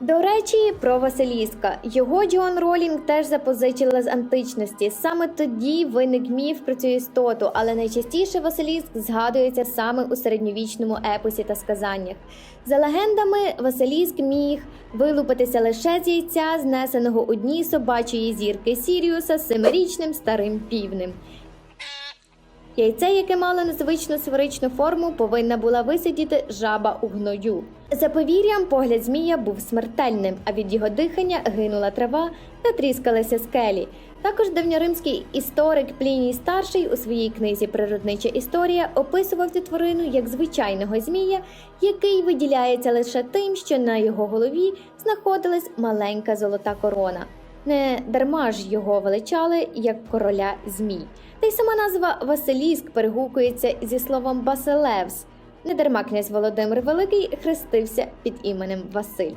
До речі, про Василіска. Його Джоан Ролінг теж запозичила з античності. Саме тоді виник міф про цю істоту, але найчастіше Василіск згадується саме у середньовічному епосі та сказаннях. За легендами, Василіск міг вилупитися лише з яйця, знесеного у дні собачої зірки Сіріуса семирічним старим півнем. Яйце, яке мало незвичну сферичну форму, повинна була висидіти жаба у гною. За повір'ям, погляд змія був смертельним, а від його дихання гинула трава та тріскалися скелі. Також давньоримський історик Пліній Старший у своїй книзі Природнича історія описував цю тварину як звичайного змія, який виділяється лише тим, що на його голові знаходилась маленька золота корона. Не дарма ж його величали як короля змій. Та й сама назва Василіск перегукується зі словом Басилевс. Не дарма князь Володимир Великий хрестився під іменем Василь.